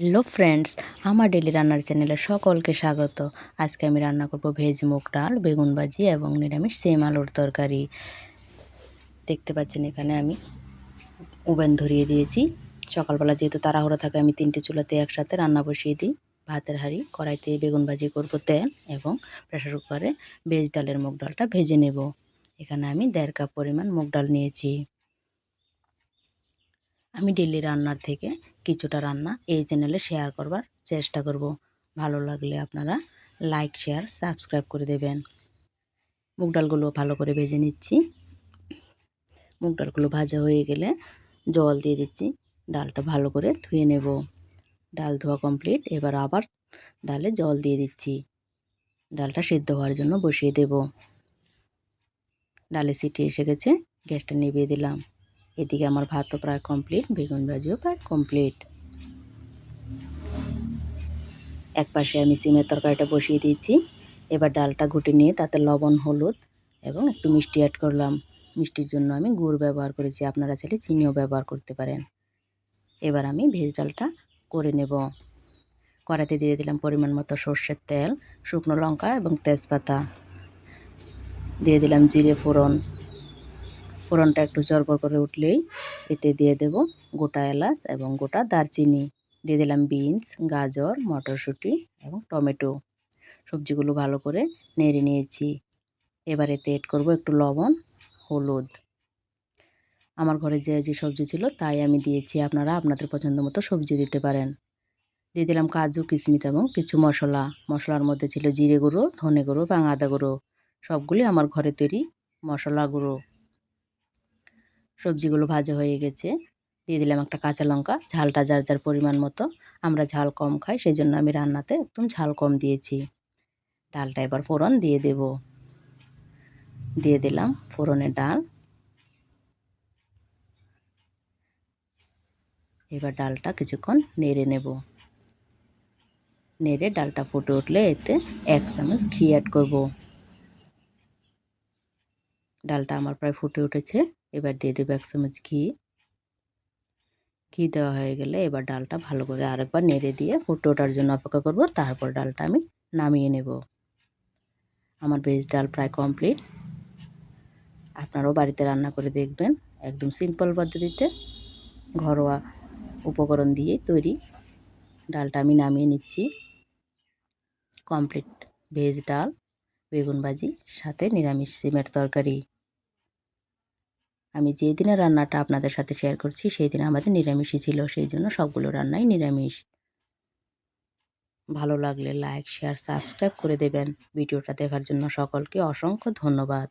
Hello friends, আমার daily রান্নার চ্যানেলে সকলকে স্বাগত। আজকে আমি রান্না করব ভেজ মুগ ডাল, বেগুন ভাজি এবং নিরামিষ সেম আলুর তরকারি। দেখতে পাচ্ছেন এখানে আমি ওভেন ধরিয়ে দিয়েছি। সকালবেলা যেহেতু তাড়াহুড়ো থাকে, আমি তিনটে চুলাতে একসাথে রান্না বসিয়ে দিই। ভাতের হাঁড়ি, কড়াইতে বেগুন ভাজি করব তেল এবং প্রেশার কুকারে ভেজ ডালের মুগ ডালটা ভেজে নেব। এখানে আমি দেড় কাপ পরিমাণ মুগ ডাল নিয়েছি। আমি ডেলি রান্নার থেকে কিছুটা রান্না এই চ্যানেলে শেয়ার করবার চেষ্টা করব। ভালো লাগলে আপনারা লাইক শেয়ার সাবস্ক্রাইব করে দেবেন। মুগ ডালগুলো ভালো করে ভেজে নিচ্ছি। মুগ ডালগুলো ভাজা হয়ে গেলে জল দিয়ে দিচ্ছি। ডালটা ভালো করে ধুয়ে নেব। ডাল ধোয়া কমপ্লিট এবার আবার ডালে জল দিয়ে দিচ্ছি। ডালটা সিদ্ধ হওয়ার জন্য বসিয়ে দেব। ডালে সিটি এসে গেছে, গ্যাসটা নিভিয়ে দিলাম। এদিকে আমার ভাতও প্রায় কমপ্লিট বেগুন ভাজিও প্রায় কমপ্লিট এক পাশে আমি সিমের তরকারিটা বসিয়ে দিয়েছি। এবার ডালটা ঘুটে নিয়ে তাতে লবণ, হলুদ এবং একটু মিষ্টি অ্যাড করলাম। মিষ্টির জন্য আমি গুড় ব্যবহার করেছি, আপনারা চাইলে চিনিও ব্যবহার করতে পারেন। এবার আমি ভেজ ডালটা করে নেব। কড়াতে দিয়ে দিলাম পরিমাণ মতো সর্ষের তেল, শুকনো লঙ্কা এবং তেজপাতা। দিয়ে দিলাম জিরে ফোড়ন। ফোড়নটা একটু চরবর করে উঠলেই এতে দিয়ে দেব গোটা এলাচ এবং গোটা দারচিনি। দিয়ে দিলাম বিনস, গাজর, মটরশুঁটি এবং টমেটো। সবজিগুলো ভালো করে নেড়ে নিয়েছি। এবার এতে এড করব একটু লবণ, হলুদ। আমার ঘরে যে যে সবজি ছিল তাই আমি দিয়েছি। আপনারা আপনাদের পছন্দ মতো সবজি দিতে পারেন। দিয়ে দিলাম কাজু, কিশমিশ এবং কিছু মশলা। মশলার মধ্যে ছিল জিরে গুঁড়ো, ধনে গুঁড়ো বা আদা গুঁড়ো। সবগুলি আমার ঘরে তৈরি মশলা গুঁড়ো। সবজিগুলো ভাজা হয়ে গেছে। দিয়ে দিলাম একটা কাঁচা লঙ্কা। ঝালটা যার যার পরিমাণ মতো। আমরা ঝাল কম খাই সেই জন্য আমি রান্নাতে একদম ঝাল কম দিয়েছি। ডালটা এবার ফোড়ন দিয়ে দেব। দিয়ে দিলাম ফোড়নের ডাল। এবার ডালটা কিছুক্ষণ নেড়ে নেব। নেড়ে ডালটা ফুটে উঠলে এতে এক চামচ ঘি অ্যাড করব। ডালটা আমার প্রায় ফুটে উঠেছে। এবার দিয়ে দেবো এক চামচ ঘি। ঘি দেওয়া হয়ে গেলে এবার ডালটা ভালো করে আরেকবার নেড়ে দিয়ে ফুটে ওঠার জন্য অপেক্ষা করব, তারপর ডালটা আমি নামিয়ে নেব। আমার ভেজ ডাল প্রায় কমপ্লিট। আপনারাও বাড়িতে রান্না করে দেখবেন, একদম সিম্পল পদ্ধতিতে ঘরোয়া উপকরণ দিয়ে তৈরি। ডালটা আমি নামিয়ে নিচ্ছি। কমপ্লিট ভেজ ডাল, বেগুন ভাজি, সাথে নিরামিষ সিমের তরকারি। আমি যে দিনের রান্নাটা আপনাদের সাথে শেয়ার করছি, সেই দিন আমাদের নিরামিষই ছিল, সেই জন্য সবগুলো রান্নাই নিরামিষ। ভালো লাগলে লাইক শেয়ার সাবস্ক্রাইব করে দেবেন। ভিডিওটা দেখার জন্য সকলকে অসংখ্য ধন্যবাদ।